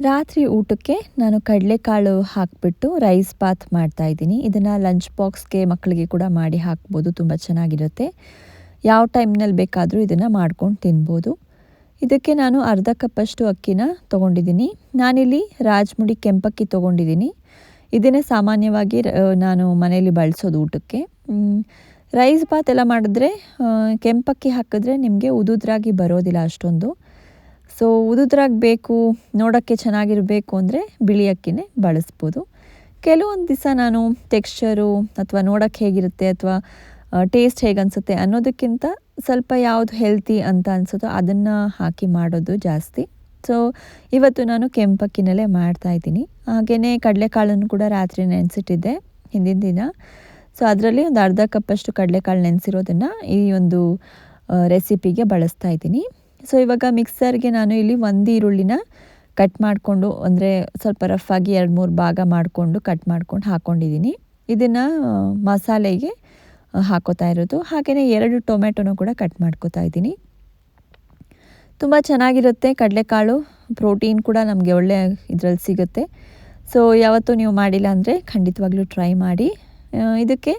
ರಾತ್ರಿ ಊಟಕ್ಕೆ ನಾನು ಕಡಲೆಕಾಳು ಹಾಕಿಬಿಟ್ಟು ರೈಸ್ ಬಾತ್ ಮಾಡ್ತಾಯಿದ್ದೀನಿ ಇದನ್ನು ಲಂಚ್ ಬಾಕ್ಸ್ಗೆ ಮಕ್ಕಳಿಗೆ ಕೂಡ ಮಾಡಿ ಹಾಕ್ಬೋದು, ತುಂಬ ಚೆನ್ನಾಗಿರುತ್ತೆ. ಯಾವ ಟೈಮ್ನಲ್ಲಿ ಬೇಕಾದರೂ ಇದನ್ನು ಮಾಡ್ಕೊಂಡು ತಿನ್ಬೋದು. ಇದಕ್ಕೆ ನಾನು ಅರ್ಧ ಕಪ್ಪಷ್ಟು ಅಕ್ಕಿನ ತೊಗೊಂಡಿದ್ದೀನಿ. ನಾನಿಲ್ಲಿ ರಾಜ್ಮುಡಿ ಕೆಂಪಕ್ಕಿ ತೊಗೊಂಡಿದ್ದೀನಿ. ಇದನ್ನೇ ಸಾಮಾನ್ಯವಾಗಿ ನಾನು ಮನೆಯಲ್ಲಿ ಬಳಸೋದು ಊಟಕ್ಕೆ. ರೈಸ್ ಬಾತ್ ಎಲ್ಲ ಮಾಡಿದ್ರೆ ಕೆಂಪಕ್ಕಿ ಹಾಕಿದ್ರೆ ನಿಮಗೆ ಉದುದ್ರಾಗಿ ಬರೋದಿಲ್ಲ ಅಷ್ಟೊಂದು. ಸೊ ಉದುದ್ರಾಗಿ ಬೇಕು ನೋಡೋಕ್ಕೆ ಚೆನ್ನಾಗಿರಬೇಕು ಅಂದರೆ ಬಿಳಿ ಅಕ್ಕಿನೇ ಬಳಸ್ಬೋದು. ಕೆಲವೊಂದು ದಿವಸ ನಾನು ಟೆಕ್ಸ್ಚರು ಅಥವಾ ನೋಡೋಕ್ಕೆ ಹೇಗಿರುತ್ತೆ ಅಥವಾ ಟೇಸ್ಟ್ ಹೇಗೆ ಅನಿಸುತ್ತೆ ಅನ್ನೋದಕ್ಕಿಂತ ಸ್ವಲ್ಪ ಯಾವುದು ಹೆಲ್ತಿ ಅಂತ ಅನಿಸುತ್ತೋ ಅದನ್ನು ಹಾಕಿ ಮಾಡೋದು ಜಾಸ್ತಿ. ಸೊ ಇವತ್ತು ನಾನು ಕೆಂಪಕ್ಕಿನಲ್ಲೇ ಮಾಡ್ತಾಯಿದ್ದೀನಿ ಹಾಗೆಯೇ ಕಡಲೆಕಾಳನ್ನು ಕೂಡ ರಾತ್ರಿ ನೆನೆಸಿಟ್ಟಿದ್ದೆ, ಹಿಂದಿನ ದಿನ. ಸೊ ಅದರಲ್ಲಿ ಒಂದು ಅರ್ಧ ಕಪ್ಪಷ್ಟು ಕಡಲೆಕಾಳು ನೆನೆಸಿರೋದನ್ನು ಈ ಒಂದು ರೆಸಿಪಿಗೆ ಬಳಸ್ತಾ ಇದ್ದೀನಿ. ಸೊ ಇವಾಗ ಮಿಕ್ಸರ್ಗೆ ನಾನು ಇಲ್ಲಿ ಒಂದು ಈರುಳ್ಳಿನ ಕಟ್ ಮಾಡಿಕೊಂಡು, ಅಂದರೆ ಸ್ವಲ್ಪ ರಫಾಗಿ ಎರಡು ಮೂರು ಭಾಗ ಮಾಡಿಕೊಂಡು ಕಟ್ ಮಾಡ್ಕೊಂಡು ಹಾಕ್ಕೊಂಡಿದ್ದೀನಿ ಇದನ್ನು ಮಸಾಲೆಗೆ ಹಾಕೋತಾ ಇರೋದು. ಹಾಗೆಯೇ ಎರಡು ಟೊಮೆಟೊನೂ ಕೂಡ ಕಟ್ ಮಾಡ್ಕೋತಾ ಇದ್ದೀನಿ. ತುಂಬ ಚೆನ್ನಾಗಿರುತ್ತೆ ಕಡಲೆಕಾಳು. ಪ್ರೋಟೀನ್ ಕೂಡ ನಮಗೆ ಒಳ್ಳೆ ಇದರಲ್ಲಿ ಸಿಗುತ್ತೆ. ಸೊ ಯಾವತ್ತೂ ನೀವು ಮಾಡಿಲ್ಲ ಅಂದರೆ ಖಂಡಿತವಾಗ್ಲೂ ಟ್ರೈ ಮಾಡಿ. ಇದಕ್ಕೆ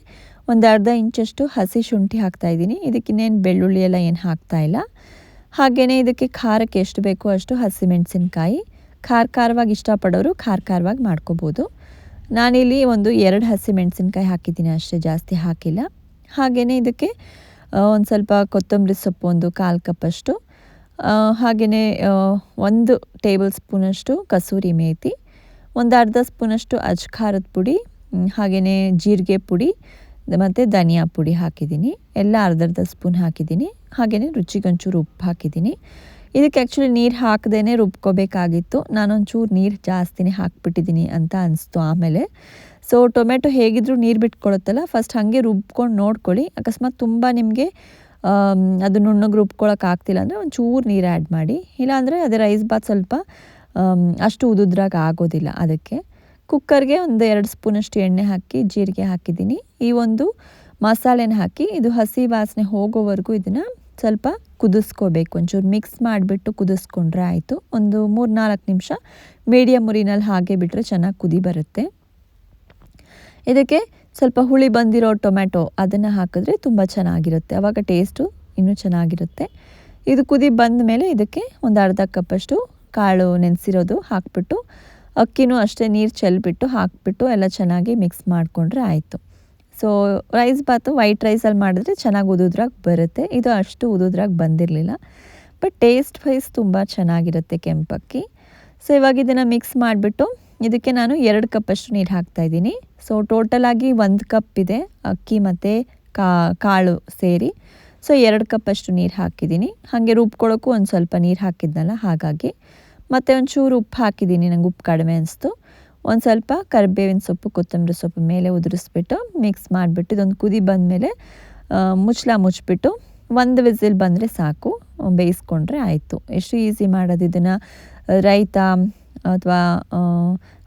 ಒಂದು ಅರ್ಧ ಇಂಚಷ್ಟು ಹಸಿ ಶುಂಠಿ ಹಾಕ್ತಾಯಿದ್ದೀನಿ ಇದಕ್ಕಿನ್ನೇನು ಬೆಳ್ಳುಳ್ಳಿ ಎಲ್ಲ ಏನು ಹಾಕ್ತಾಯಿಲ್ಲ ಹಾಗೆಯೇ ಇದಕ್ಕೆ ಖಾರಕ್ಕೆ ಎಷ್ಟು ಬೇಕೋ ಅಷ್ಟು ಹಸಿಮೆಣಸಿನ್ಕಾಯಿ. ಖಾರ ಖಾರವಾಗಿ ಇಷ್ಟಪಡೋರು ಖಾರ ಖಾರವಾಗಿ ಮಾಡ್ಕೋಬೋದು. ನಾನಿಲ್ಲಿ ಒಂದು ಎರಡು ಹಸಿಮೆಣಸಿನ್ಕಾಯಿ ಹಾಕಿದ್ದೀನಿ, ಅಷ್ಟೇ ಜಾಸ್ತಿ ಹಾಕಿಲ್ಲ. ಹಾಗೆಯೇ ಇದಕ್ಕೆ ಒಂದು ಸ್ವಲ್ಪ ಕೊತ್ತಂಬರಿ ಸೊಪ್ಪು, ಒಂದು ಕಾಲು ಕಪ್ಪಷ್ಟು ಹಾಗೆಯೇ ಒಂದು ಟೇಬಲ್ ಸ್ಪೂನಷ್ಟು ಕಸೂರಿ ಮೇಥಿ ಒಂದು ಅರ್ಧ ಸ್ಪೂನಷ್ಟು ಅಜ್ಖಾರದ ಪುಡಿ ಹಾಗೆಯೇ ಜೀರಿಗೆ ಪುಡಿ, ಮತ್ತು ಧನಿಯಾ ಪುಡಿ ಹಾಕಿದ್ದೀನಿ. ಎಲ್ಲ ಅರ್ಧರ್ಧ ಅರ್ಧ ಸ್ಪೂನ್ ಹಾಕಿದ್ದೀನಿ. ಹಾಗೆಯೇ ರುಚಿಗೊಂಚೂರು ಉಪ್ಪು ಹಾಕಿದ್ದೀನಿ. ಇದಕ್ಕೆ ಆ್ಯಕ್ಚುಲಿ ನೀರು ಹಾಕದೇ ರುಬ್ಕೋಬೇಕಾಗಿತ್ತು. ನಾನೊಂಚೂರು ನೀರು ಜಾಸ್ತಿನೇ ಹಾಕ್ಬಿಟ್ಟಿದ್ದೀನಿ ಅಂತ ಅನಿಸ್ತು ಆಮೇಲೆ. ಸೊ ಟೊಮೆಟೊ ಹೇಗಿದ್ರೂ ನೀರು ಬಿಟ್ಕೊಳುತ್ತಲ್ಲ ಫಸ್ಟ್ ಹಾಗೆ ರುಬ್ಕೊಂಡು ನೋಡ್ಕೊಳ್ಳಿ. ಅಕಸ್ಮಾತ್ ತುಂಬ ನಿಮಗೆ ಅದು ನುಣ್ಣಗೆ ರುಬ್ಕೊಳಕ್ಕೆ ಆಗ್ತಿಲ್ಲ ಅಂದರೆ ಒಂಚೂರು ನೀರು ಆ್ಯಡ್ ಮಾಡಿ. ಇಲ್ಲಾಂದರೆ ಅದೇ ರೈಸ್ ಬಾತ್ ಸ್ವಲ್ಪ ಅಷ್ಟು ಉದುದ್ರಾಗ ಆಗೋದಿಲ್ಲ ಅದಕ್ಕೆ. ಕುಕ್ಕರ್ಗೆ ಒಂದು ಎರಡು ಸ್ಪೂನಷ್ಟು ಎಣ್ಣೆ ಹಾಕಿ, ಜೀರಿಗೆ ಹಾಕಿದ್ದೀನಿ. ಈ ಒಂದು ಮಸಾಲೆನ ಹಾಕಿ, ಇದು ಹಸಿ ವಾಸನೆ ಹೋಗೋವರೆಗೂ ಇದನ್ನು ಸ್ವಲ್ಪ ಕುದಿಸ್ಕೋಬೇಕು. ಒಂಚೂರು ಮಿಕ್ಸ್ ಮಾಡಿಬಿಟ್ಟು ಕುದಿಸ್ಕೊಂಡ್ರೆ ಆಯಿತು. ಒಂದು ಮೂರು ನಾಲ್ಕು ನಿಮಿಷ ಮೀಡಿಯಮ್ ಉರಿನಲ್ಲಿ ಹಾಗೆ ಬಿಟ್ಟರೆ ಚೆನ್ನಾಗಿ ಕುದಿ ಬರುತ್ತೆ. ಇದಕ್ಕೆ ಸ್ವಲ್ಪ ಹುಳಿ ಬಂದಿರೋ ಟೊಮ್ಯಾಟೊ ಅದನ್ನು ಹಾಕಿದ್ರೆ ತುಂಬ ಚೆನ್ನಾಗಿರುತ್ತೆ. ಆವಾಗ ಟೇಸ್ಟು ಇನ್ನೂ ಚೆನ್ನಾಗಿರುತ್ತೆ. ಇದು ಕುದಿ ಬಂದ ಮೇಲೆ ಇದಕ್ಕೆ ಒಂದು ಅರ್ಧ ಕಪ್ಪಷ್ಟು ಕಾಳು ನೆನೆಸಿರೋದು ಹಾಕ್ಬಿಟ್ಟು, ಅಕ್ಕಿನೂ ಅಷ್ಟೇ ನೀರು ಚೆಲ್ಬಿಟ್ಟು ಹಾಕ್ಬಿಟ್ಟು ಎಲ್ಲ ಚೆನ್ನಾಗಿ ಮಿಕ್ಸ್ ಮಾಡಿಕೊಂಡ್ರೆ ಆಯಿತು. ಸೊ ರೈಸ್ ಬಾತು ವೈಟ್ ರೈಸಲ್ಲಿ ಮಾಡಿದ್ರೆ ಚೆನ್ನಾಗಿ ಉದುದ್ರಾಗ ಬರುತ್ತೆ. ಇದು ಅಷ್ಟು ಉದುದ್ರಾಗ ಬಂದಿರಲಿಲ್ಲ. ಬಟ್ ಟೇಸ್ಟ್ ವೈಸ್ ತುಂಬ ಚೆನ್ನಾಗಿರುತ್ತೆ ಕೆಂಪಕ್ಕಿ. ಸೊ ಇವಾಗ ಇದನ್ನು ಮಿಕ್ಸ್ ಮಾಡಿಬಿಟ್ಟು ಇದಕ್ಕೆ ನಾನು ಎರಡು ಕಪ್ಪಷ್ಟು ನೀರು ಹಾಕ್ತಾಯಿದ್ದೀನಿ ಸೊ ಟೋಟಲಾಗಿ ಒಂದು ಕಪ್ ಇದೆ ಅಕ್ಕಿ ಮತ್ತು ಕಾಳು ಸೇರಿ. ಸೊ ಎರಡು ಕಪ್ಪಷ್ಟು ನೀರು ಹಾಕಿದ್ದೀನಿ. ಹಾಗೆ ರುಬ್ಕೊಳ್ಳೋಕ್ಕೂ ಒಂದು ಸ್ವಲ್ಪ ನೀರು ಹಾಕಿದ್ನಲ್ಲ ಹಾಗಾಗಿ. ಮತ್ತು ಒಂಚೂರು ಉಪ್ಪು ಹಾಕಿದ್ದೀನಿ. ನಂಗೆ ಉಪ್ಪು ಕಡಿಮೆ ಅನಿಸ್ತು. ಒಂದು ಸ್ವಲ್ಪ ಕರಿಬೇವಿನ ಸೊಪ್ಪು, ಕೊತ್ತಂಬರಿ ಸೊಪ್ಪು ಮೇಲೆ ಉದುರಿಸ್ಬಿಟ್ಟು ಮಿಕ್ಸ್ ಮಾಡಿಬಿಟ್ಟು ಇದೊಂದು ಕುದಿ ಬಂದಮೇಲೆ ಮುಚ್ಚಲ ಮುಚ್ಚಿಬಿಟ್ಟು ಒಂದು ವಿಸಿಲ್ ಬಂದರೆ ಸಾಕು, ಬೇಯಿಸ್ಕೊಂಡ್ರೆ ಆಯಿತು. ಎಷ್ಟು ಈಸಿ ಮಾಡೋದು ಇದನ್ನು? ರೈತ ಅಥವಾ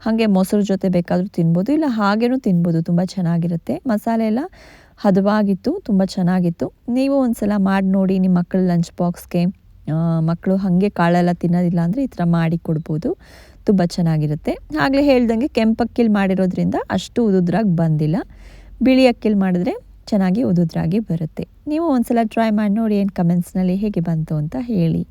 ಹಾಗೆ ಮೊಸರು ಜೊತೆ ಬೇಕಾದರೂ ತಿನ್ಬೋದು, ಇಲ್ಲ ಹಾಗೇನೂ ತಿನ್ಬೋದು, ತುಂಬ ಚೆನ್ನಾಗಿರುತ್ತೆ. ಮಸಾಲೆ ಎಲ್ಲ ಹದವಾಗಿತ್ತು, ತುಂಬ ಚೆನ್ನಾಗಿತ್ತು. ನೀವು ಒಂದು ಸಲ ಮಾಡಿ ನೋಡಿ ನಿಮ್ಮ ಮಕ್ಕಳ ಲಂಚ್ ಬಾಕ್ಸ್ಗೆ ಮಕ್ಕಳು ಹಾಗೆ ಕಾಳೆಲ್ಲ ತಿನ್ನೋದಿಲ್ಲ ಅಂದರೆ ಈ ಥರ ಮಾಡಿ ಕೊಡ್ಬೋದು. ತುಂಬ ಚೆನ್ನಾಗಿರುತ್ತೆ. ಆಗಲೇ ಹೇಳ್ದಂಗೆ ಕೆಂಪಕ್ಕಿಲ್ ಮಾಡಿರೋದ್ರಿಂದ ಅಷ್ಟು ಉದುದ್ರಾಗಿ ಬಂದಿಲ್ಲ. ಬಿಳಿ ಅಕ್ಕಿಲ್ ಮಾಡಿದ್ರೆ ಚೆನ್ನಾಗಿ ಉದುದ್ರಾಗಿ ಬರುತ್ತೆ. ನೀವು ಒಂದ್ಸಲ ಟ್ರೈ ಮಾಡಿ ನೋಡಿ ಏನು ಕಮೆಂಟ್ಸ್ನಲ್ಲಿ ಹೇಗೆ ಬಂತು ಅಂತ ಹೇಳಿ.